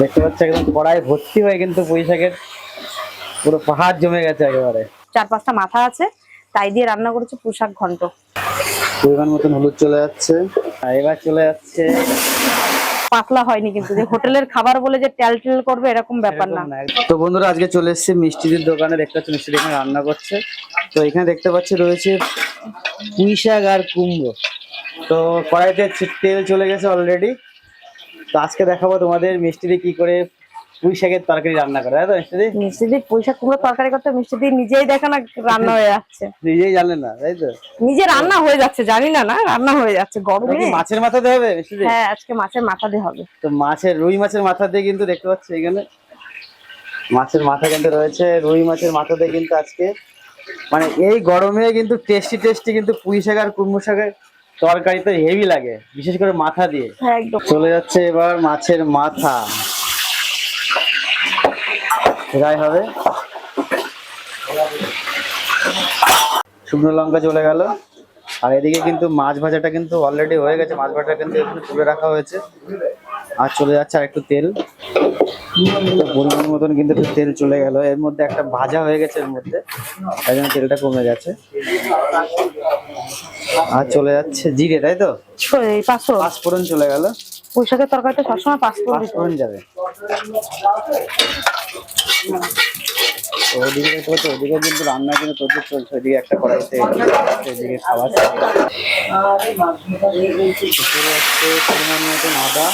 দেখতে পাচ্ছি একদম কড়াই ভর্তি হয়ে কিন্তু পুঁই শাকের পুরো পাহাড় জমে গেছে একেবারে। চার পাঁচটা মাথা আছে তাই দিয়ে রান্না করেছে পোশাক ঘন্ট। পরিমাণ মতন হলুদ চলে যাচ্ছে। আর এবার চলে যাচ্ছে পাতলা হয়নি কিন্তু যে হোটেলের খাবার বলে যে টেল টেল করবে এরকম ব্যাপার না। তো বন্ধুরা আজকে চলে এসেছি মিষ্টিদের দোকানে দেখতে পাচ্ছি মিষ্টি এখানে রান্না করছে। তো এখানে দেখতে পাচ্ছি রয়েছে পুঁই শাক আর কুমড়ো। তো কড়াইতে তেল চলে গেছে অলরেডি তো আজকে দেখাবো তোমাদের মিষ্টিদি কি করে পুঁই শাকের তরকারি রান্না করে তাই তো মিষ্টিদি? মিষ্টি দিয়ে পোশাক কুমড়ো তরকারি করতে মিষ্টি দিয়ে নিজেই দেখে না রান্না হয়ে যাচ্ছে। নিজেই জানে না তাই তো? নিজে রান্না হয়ে যাচ্ছে জানি না না রান্না হয়ে যাচ্ছে গরমে। মাছের মাথা দিয়ে হবে মিষ্টিদি? হ্যাঁ আজকে মাছের মাথা দিয়ে হবে। তো মাছের রুই মাছের মাথা দিয়ে কিন্তু দেখতে পাচ্ছি এখানে মাছের মাথা কিন্তু রয়েছে রুই মাছের মাথা দিয়ে কিন্তু আজকে। মানে এই গরমে কিন্তু টেস্টি টেস্টি কিন্তু পুঁই শাক আর কুমড়ো শাকের তরকারি তো হেভি লাগে বিশেষ করে মাথা দিয়ে। হ্যাঁ চলে যাচ্ছে এবার মাছের মাথা। ফ্রাই হবে। শুকনো লঙ্কা চলে গেল। আর এদিকে কিন্তু মাছ ভাজাটা কিন্তু অলরেডি হয়ে গেছে। মাছ ভাজাটা কিন্তু এখানে তুলে রাখা হয়েছে। আর চলে যাচ্ছে আর একটু তেল পরিমাণ মতন কিন্তু একটু তেল চলে গেল। এর মধ্যে একটা ভাজা হয়ে গেছে এর মধ্যে। তাই জন্য তেলটা কমে গেছে। আর চলে যাচ্ছে জিরে তাই তো? এই পাঁচফোড়ন। চলে গেল। পোশাকের তরকারিতে সবসময় পাঁচফোড়ন যাবে। ওদিকে দেখতে ওদিকে কিন্তু রান্না কিন্তু চলছে। একটা কড়াইতে এদিকে খাবার চলে পরিমাণ মতন আদা।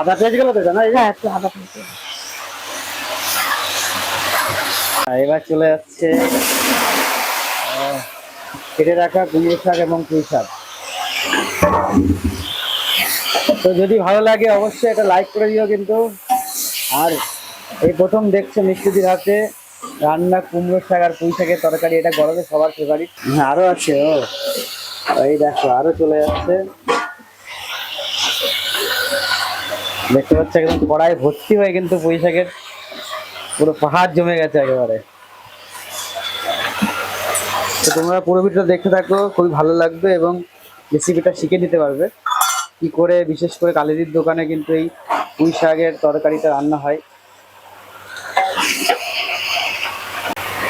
আদা পেঁয়াজ গেল তো জানা হ্যাঁ আদা দিতে। আর এবার চলে যাচ্ছে কেটে রাখা কুমড়ো শাক এবং পুঁই শাক। তো যদি ভালো লাগে অবশ্যই একটা লাইক করে দিও কিন্তু। আর এই প্রথম দেখছ মিষ্টিদির হাতে রান্না কুমড়ো শাক আর পুঁই শাকের তরকারি এটা গরমে সবার ফেভারিট আরও আছে ও। এই দেখো আরও চলে যাচ্ছে। দেখতে পাচ্ছ একদম কড়াই ভর্তি হয়ে কিন্তু পুঁই শাকের পুরো পাহাড় জমে গেছে একেবারে। তো তোমরা পুরো ভিডিওটা দেখতে থাকো, খুবই ভালো লাগবে এবং রেসিপিটা শিখে নিতে পারবে। কি করে, বিশেষ করে কালিদির দোকানে কিন্তু এই পুঁই শাকের তরকারিটা রান্না হয়।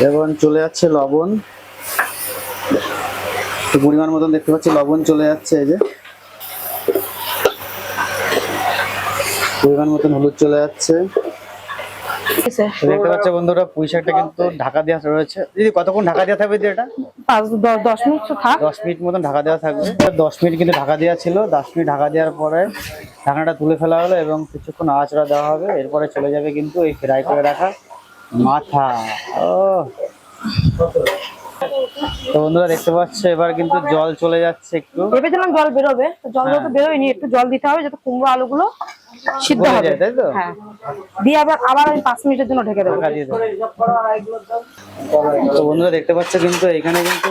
এবং চলে যাচ্ছে লবণ। তো পরিমাণ মতন দেখতে পাচ্ছি, লবণ চলে যাচ্ছে এই যে। পরিমাণ মতন হলুদ চলে যাচ্ছে। দেখতে পাচ্ছ বন্ধুরা পুঁইশাকটা কিন্তু ঢাকা দেওয়া রয়েছে। দিদি কতক্ষণ ঢাকা দেওয়া থাকবে এটা? দশ মিনিট থাক। দশ মিনিট মতন ঢাকা দেওয়া থাকবে। দশ মিনিট কিন্তু ঢাকা দেওয়া ছিল। দশ মিনিট ঢাকা দেওয়ার পরে ঢাকনাটা তুলে ফেলা হলো এবং কিছুক্ষণ আঁচড়া দেওয়া হবে। এরপরে চলে যাবে কিন্তু এই ফ্রাই করে রাখা মাথা। ও। তো বন্ধুরা দেখতে পাচ্ছ এবার কিন্তু জল চলে যাচ্ছে একটু। ভেবেছিলাম জল বেরোবে জল তো বেরোয়নি একটু জল দিতে হবে যাতে কুমড়ো আলুগুলো সিদ্ধ হবে। যায়, তাই তো? হ্যাঁ। দিয়ে আবার আবার আমি পাঁচ মিনিটের জন্য ঢেকে দেবো। তো বন্ধুরা দেখতে পাচ্ছ কিন্তু এখানে কিন্তু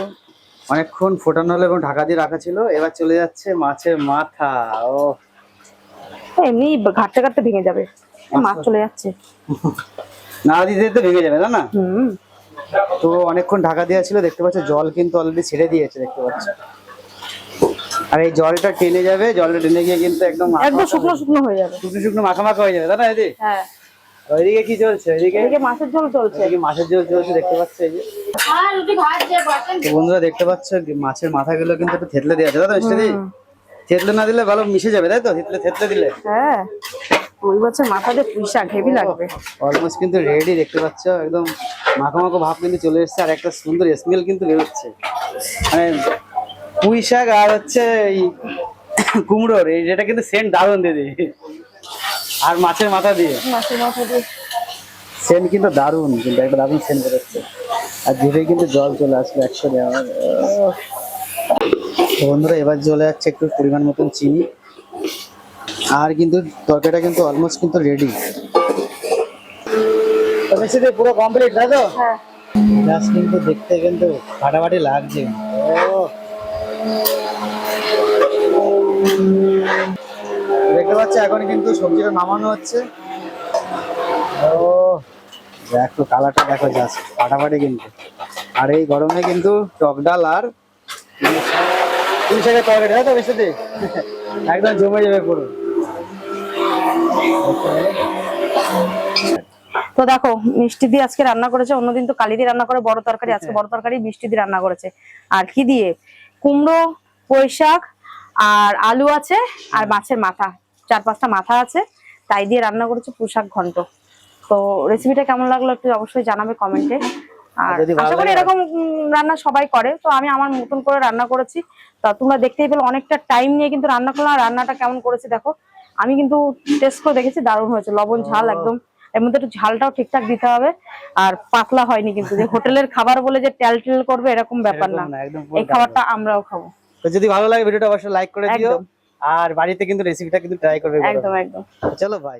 অনেকক্ষণ ফোটানো হলো এবং ঢাকা দিয়ে রাখা ছিল। এবার চলে যাচ্ছে মাছের মাথা। ও। এমনি ঘাটতে ঘাটতে ভেঙে যাবে। মাছ চলে যাচ্ছে। না দিতে তো ভেঙে যাবে না না? হুম। তো অনেকক্ষণ ঢাকা দেওয়া ছিল দেখতে পাচ্ছ জল কিন্তু অলরেডি ছেড়ে দিয়েছে দেখতে পাচ্ছ। আর এই জলটা টেনে যাবে জলটা টেনে গিয়ে কিন্তু একদম একদম শুকনো শুকনো হয়ে যাবে। শুকনো শুকনো মাখা মাখা হয়ে যাবে তাই না দিদি হ্যাঁ। ওইদিকে কি চলছে? ওইদিকে? এদিকে মাছের ঝোল চলছে। এদিকে মাছের ঝোল চলছে দেখতে পাচ্ছ এই যে। তো বন্ধুরা দেখতে পাচ্ছ যে মাছের মাথাগুলো কিন্তু একটু থেতলে দেওয়া আছে তাই তো মিষ্টি দি? থেতলে না দিলে ভালো মিশে যাবে তাই তো? থেতলে থেতলে দিলে। হ্যাঁ। ওই বছর মাথা দিয়ে পুঁই শাক হেভি লাগবে। অলমোস্ট কিন্তু রেডি দেখতে পাচ্ছ একদম মাখো মাখো ভাব কিন্তু চলে এসেছে আর একটা সুন্দর স্মেল কিন্তু বেরোচ্ছে। মানে পুঁই শাক আর হচ্ছে এই কুমড়োর এই যেটা কিন্তু সেন্ট দারুণ দিদি। আর মাছের মাথা দিয়ে। মাছের মাথা দিয়ে। সেন্ট কিন্তু দারুণ কিন্তু একটা দারুণ সেন্ট বেরোচ্ছে। আর জিভে কিন্তু জল চলে আসলো একশো দেওয়া বন্ধুরা এবার চলে যাচ্ছে একটু পরিমাণ মতন চিনি। আর কিন্তু তরকারিটা কিন্তু অলমোস্ট কিন্তু রেডি তবে সেটা পুরো কমপ্লিট তাই তো? হ্যাঁ। জাস্ট কিন্তু দেখতে কিন্তু ফাটাফাটি লাগছে। দেখতে পাচ্ছি এখন কিন্তু সবজিটা নামানো হচ্ছে। ও দেখো কালারটা দেখো জাস্ট ফাটাফাটি কিন্তু। আর এই গরমে কিন্তু টক ডাল আর পুঁই শাকের তরকারি তাই তো মিষ্টিদি? একদম জমে যাবে পুরো। তো দেখো মিষ্টি দিয়ে আজকে রান্না করেছে অন্যদিন তো কালি দিয়ে রান্না করে বড় তরকারি আজকে বড় তরকারি মিষ্টি দিয়ে রান্না করেছে। আর কি দিয়ে? কুমড়ো পুঁই শাক আর আলু আছে আর মাছের মাথা। চার পাঁচটা মাথা আছে তাই দিয়ে রান্না করেছে পুঁশাক ঘন্ট। তো রেসিপিটা কেমন লাগল একটু অবশ্যই জানাবে কমেন্টে আর আশা করি এরকম রান্না সবাই করে। তো আমি আমার মতন করে রান্না করেছি। তা তোমরা দেখতেই পেলে অনেকটা টাইম নিয়ে কিন্তু রান্না করলাম। আর রান্নাটা কেমন করেছি দেখো। আমি কিন্তু টেস্ট করে দেখেছি দারুণ হয়েছে লবণ ঝাল একদম। এর মধ্যে একটু ঝালটাও ঠিকঠাক দিতে হবে আর পাতলা হয়নি কিন্তু যে হোটেলের খাবার বলে যে টেল টেল করবে এরকম ব্যাপার না। একদম এই খাবারটা আমরাও খাব। তো যদি ভালো লাগে ভিডিওটা অবশ্যই লাইক করে দিও আর বাড়িতে কিন্তু রেসিপিটা কিন্তু ট্রাই করবে একদম একদম। চলো ভাই